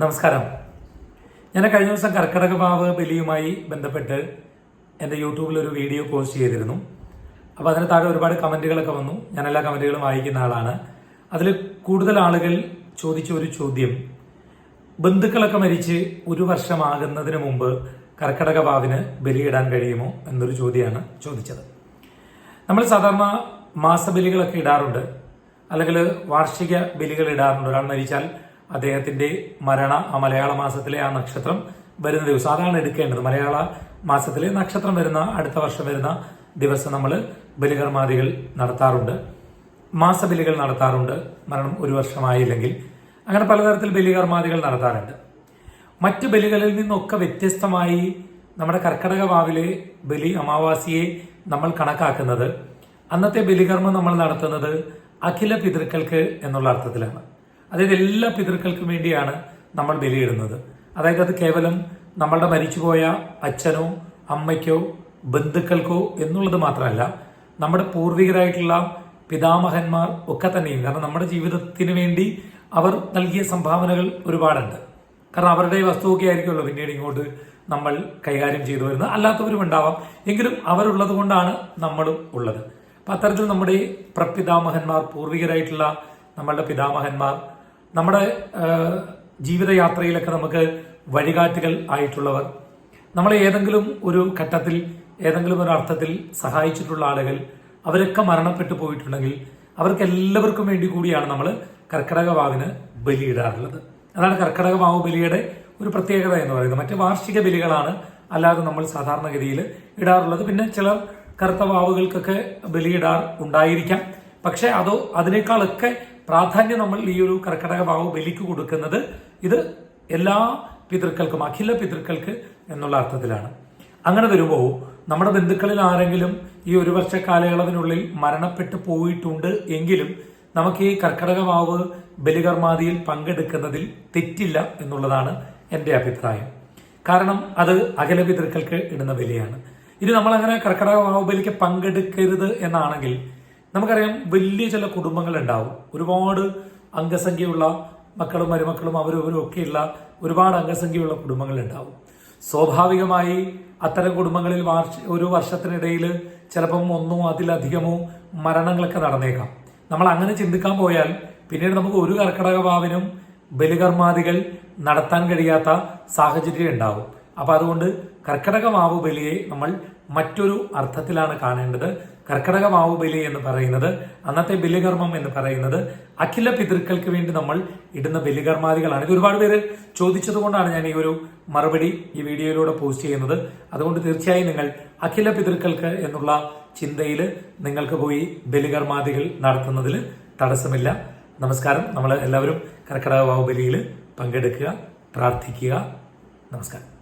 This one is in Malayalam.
നമസ്കാരം. ഞാൻ കഴിഞ്ഞ ദിവസം കർക്കിടക ഭാവ് ബലിയുമായി ബന്ധപ്പെട്ട് എന്റെ യൂട്യൂബിൽ ഒരു വീഡിയോ പോസ്റ്റ് ചെയ്തിരുന്നു. അപ്പോൾ അതിന് താഴെ ഒരുപാട് കമന്റുകളൊക്കെ വന്നു. ഞാൻ എല്ലാ കമന്റുകളും വായിക്കുന്ന ആളാണ്. അതിൽ കൂടുതൽ ആളുകൾ ചോദിച്ച ഒരു ചോദ്യം. ബന്ധുക്കളൊക്കെ മരിച്ച് ഒരു വർഷമാകുന്നതിന് മുമ്പ് കർക്കിടക ഭാവിന് ബലിയിടാൻ കഴിയുമോ എന്നൊരു ചോദ്യമാണ് ചോദിച്ചത്. നമ്മൾ സാധാരണ മാസബലികളൊക്കെ ഇടാറുണ്ട്. അല്ലെങ്കിൽ വാർഷിക ബലികൾ ഇടാറുണ്ട്. ഒരാൾ മരിച്ചാൽ അദ്ദേഹത്തിന്റെ മരണം ആ മലയാള മാസത്തിലെ ആ നക്ഷത്രം വരുന്ന ദിവസം. അതാണ് എടുക്കേണ്ടത്. മലയാള മാസത്തിലെ നക്ഷത്രം വരുന്ന അടുത്ത വർഷം വരുന്ന ദിവസം നമ്മൾ ബലികർമാദികൾ നടത്താറുണ്ട്. മാസബലികൾ നടത്താറുണ്ട്. മരണം ഒരു വർഷമായില്ലെങ്കിൽ അങ്ങനെ പലതരത്തിൽ ബലികർമാദികൾ നടത്താറുണ്ട്. മറ്റു ബലികളിൽ നിന്നൊക്കെ വ്യത്യസ്തമായി നമ്മുടെ കർക്കടക വാവിലെ ബലി അമാവാസിയെ നമ്മൾ കണക്കാക്കുന്നത്. അന്നത്തെ ബലികർമ്മം നമ്മൾ നടത്തുന്നത് അഖില പിതൃക്കൾക്ക് എന്നുള്ള അർത്ഥത്തിലാണ്. അതായത് എല്ലാ പിതൃക്കൾക്കും വേണ്ടിയാണ് നമ്മൾ ബലിയിടുന്നത്. അതായത് അത് കേവലം നമ്മളുടെ മരിച്ചുപോയ അച്ഛനോ അമ്മയ്ക്കോ ബന്ധുക്കൾക്കോ എന്നുള്ളത് മാത്രമല്ല നമ്മുടെ പൂർവികരായിട്ടുള്ള പിതാമഹന്മാർ ഒക്കെ തന്നെയും കാരണം നമ്മുടെ ജീവിതത്തിന് വേണ്ടി അവർ നൽകിയ സംഭാവനകൾ ഒരുപാടുണ്ട്. കാരണം അവരുടെ വസ്തുവൊക്കെ ആയിരിക്കുമല്ലോ പിന്നീട് ഇങ്ങോട്ട് നമ്മൾ കൈകാര്യം ചെയ്തു വരുന്നത്. അല്ലാത്തവരും ഉണ്ടാവാം. എങ്കിലും അവരുള്ളത് കൊണ്ടാണ് നമ്മളും ഉള്ളത്. അപ്പം അത്തരത്തിൽ നമ്മുടെ പ്രപിതാമഹന്മാർ പൂർവികരായിട്ടുള്ള നമ്മളുടെ പിതാമഹന്മാർ നമ്മുടെ ജീവിതയാത്രയിലൊക്കെ നമുക്ക് വഴികാട്ടികൾ ആയിട്ടുള്ളവർ നമ്മളെ ഏതെങ്കിലും ഒരു ഘട്ടത്തിൽ ഏതെങ്കിലും ഒരു അർത്ഥത്തിൽ സഹായിച്ചിട്ടുള്ള ആളുകൾ അവരൊക്കെ മരണപ്പെട്ടു പോയിട്ടുണ്ടെങ്കിൽ അവർക്ക് എല്ലാവർക്കും വേണ്ടി കൂടിയാണ് നമ്മൾ കർക്കിടക വാവിന് ബലിയിടാറുള്ളത്. അതാണ് കർക്കിടക വാവ് ബലിയുടെ ഒരു പ്രത്യേകത എന്ന് പറയുന്നത്. മറ്റ് വാർഷിക ബലികളാണ് അല്ലാതെ നമ്മൾ സാധാരണഗതിയിൽ ഇടാറുള്ളത്. പിന്നെ ചിലർ കറുത്ത വാവുകൾക്കൊക്കെ ബലിയിടാർ ഉണ്ടായിരിക്കാം. പക്ഷെ അതോ അതിനേക്കാളൊക്കെ പ്രാധാന്യം നമ്മൾ ഈ ഒരു കർക്കിടക ഭാവ് ബലിക്ക് കൊടുക്കുന്നത് ഇത് എല്ലാ പിതൃക്കൾക്കും അഖില പിതൃക്കൾക്ക് എന്നുള്ള അർത്ഥത്തിലാണ്. അങ്ങനെ വരുമ്പോൾ നമ്മുടെ ബന്ധുക്കളിൽ ആരെങ്കിലും ഈ ഒരു വർഷ കാലയളവിനുള്ളിൽ മരണപ്പെട്ടു പോയിട്ടുണ്ട് എങ്കിലും നമുക്ക് ഈ കർക്കിടക വാവ് ബലികർമാതിയിൽ പങ്കെടുക്കുന്നതിൽ തെറ്റില്ല എന്നുള്ളതാണ് എന്റെ അഭിപ്രായം. കാരണം അത് അകല പിതൃക്കൾക്ക് ഇടുന്ന ബലിയാണ്. ഇനി നമ്മൾ അങ്ങനെ കർക്കിടക വാവ് ബലിക്ക് പങ്കെടുക്കരുത് എന്നാണെങ്കിൽ നമുക്കറിയാം വലിയ ചില കുടുംബങ്ങൾ ഉണ്ടാവും ഒരുപാട് അംഗസംഖ്യയുള്ള മക്കളും മരുമക്കളും അവരവരും ഒക്കെയുള്ള ഒരുപാട് അംഗസംഖ്യയുള്ള കുടുംബങ്ങൾ ഉണ്ടാവും സ്വാഭാവികമായി അത്തരം കുടുംബങ്ങളിൽ ഒരു വർഷത്തിനിടയിൽ ചിലപ്പം ഒന്നോ അതിലധികമോ മരണങ്ങളൊക്കെ നടന്നേക്കാം. നമ്മൾ അങ്ങനെ ചിന്തിക്കാൻ പോയാൽ പിന്നീട് നമുക്ക് ഒരു കർക്കിടക ഭാവിനും ബലികർമാദികൾ നടത്താൻ കഴിയാത്ത സാഹചര്യം ഉണ്ടാവും. അപ്പോൾ അതുകൊണ്ട് കർക്കിടക മാവ് ബലിയെ നമ്മൾ മറ്റൊരു അർത്ഥത്തിലാണ് കാണേണ്ടത്. കർക്കടക മാവ് ബലി എന്ന് പറയുന്നത് അന്നത്തെ ബലികർമ്മം എന്ന് പറയുന്നത് അഖില പിതൃക്കൾക്ക് വേണ്ടി നമ്മൾ ഇടുന്ന ബലികർമാദികളാണ്. ഇത് ഒരുപാട് പേര് ചോദിച്ചതുകൊണ്ടാണ് ഞാൻ ഈ ഒരു മറുപടി ഈ വീഡിയോയിലൂടെ പോസ്റ്റ് ചെയ്യുന്നത്. അതുകൊണ്ട് തീർച്ചയായും നിങ്ങൾ അഖില പിതൃക്കൾക്ക് എന്നുള്ള ചിന്തയിൽ നിങ്ങൾക്ക് പോയി ബലികർമാദികൾ നടത്തുന്നതിൽ തടസ്സമില്ല. നമസ്കാരം. നമ്മൾ എല്ലാവരും കർക്കടക വാവുബലിയിൽ പങ്കെടുക്കുക പ്രാർത്ഥിക്കുക. നമസ്കാരം.